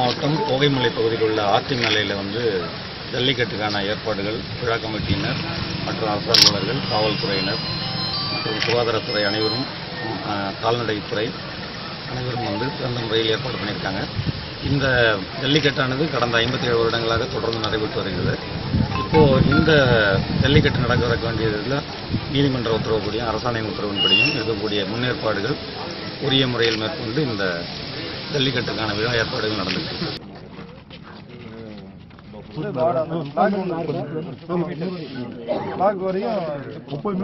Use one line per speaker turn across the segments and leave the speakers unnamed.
மாவட்டம் கோகைமலை பகுதியில் உள்ள ஆத்தி மலையில் வந்து ஜல்லிக்கட்டுக்கான ஏற்பாடுகள் விழா கமிட்டியினர் மற்றும் அரசு அலுவலர்கள் காவல்துறையினர் மற்றும் சுகாதாரத்துறை அனைவரும் கால்நடைத்துறை அனைவரும் வந்து சிறந்த முறையில் ஏற்பாடு பண்ணியிருக்காங்க. இந்த ஜல்லிக்கட்டானது கடந்த ஐம்பத்தி ஏழு வருடங்களாக தொடர்ந்து நடைபெற்று வருகிறது. இப்போது இந்த ஜல்லிக்கட்டு நடக்க வேண்டியதில் நீதிமன்ற உத்தரவுப்படியும் அரசாணை உத்தரவின்படியும் இருக்கக்கூடிய முன்னேற்பாடுகள் உரிய முறையில் மேற்கொண்டு இந்த ஜல்லிக்கட்டுக்கான விழா ஏற்பாடுகள்
வரையும் முப்பது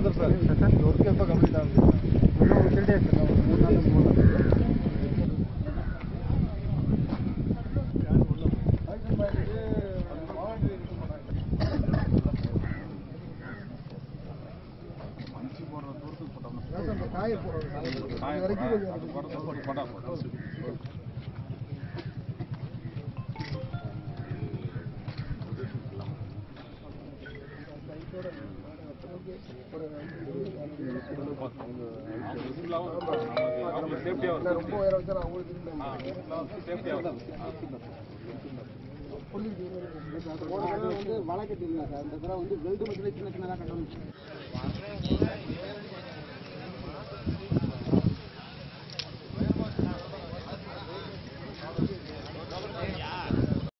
சார் ஒர்க் எப்போ கம்ப்ளீட் ஆகுது இன்னும் ஒரு த்ரீ டேஸ் மூணு நாள் மூணு நாள் காய போடுறது வரைக்கும் ரொம்ப
வந்து வழக்கத்து இல்லை சார்? இந்த தடவை வந்து வெல்டு மட்டும் சின்ன சின்னதாக கட்டணும்